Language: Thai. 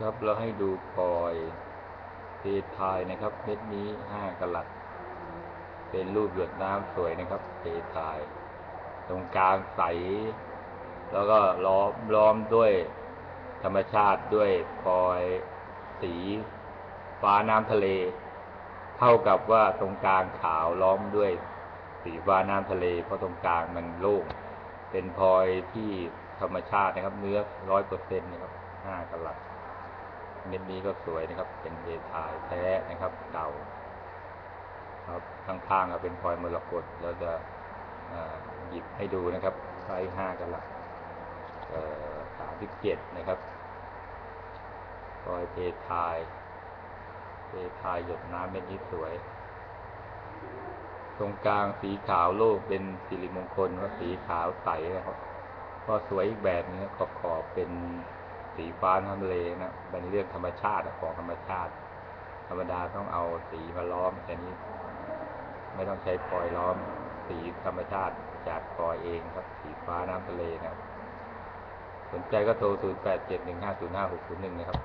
ครับเราให้ดูพลอยเพทายนะครับ เม็ดนี้ห้ากะลัด เป็นรูปหยดน้ำสวยนะครับเพทาย ตรงกลางใส แล้วก็ล้อมล้อมด้วยธรรมชาติด้วยพลอยสี ฟ้าน้ำทะเล เท่ากับว่าตรงกลางขาวล้อมด้วยสีฟ้าน้ำทะเลเพราะตรงกลางมันโล่งเป็นพลอยที่ธรรมชาตินะครับ เนื้อร้อยเปอร์เซ็นต์นะครับห้ากะลัด เม็ดนี้ก็สวยนะครับ เป็นเพทายแท้นะครับ เก่าครับข้างๆก็เป็นพลอยมรกตเราจะหยิบให้ดูนะครับไซส์ห้ากันละสามสิบเจ็ดนะครับพลอยเพทายเพทายหยดน้ำเม็ดนี้สวย ตรงกลางสีขาวโลกเป็นสิริมงคลว่าสีขาวใสนะครับ ก็สวยอีกแบบนึงขอบขอบๆเป็น สีฟ้าทะเลนะเป็นเรื่องธรรมชาติอะของธรรมชาติ ธรรมดาต้องเอาสีมาล้อมแต่นี้ ไม่ต้องใช้ปลอยล้อมสีธรรมชาติจากปลอยเองครับ สีฟ้าน้ำทะเลนะสนใจก็โทร 0 8 7 1 5 0 5 6 0 1 นะครับ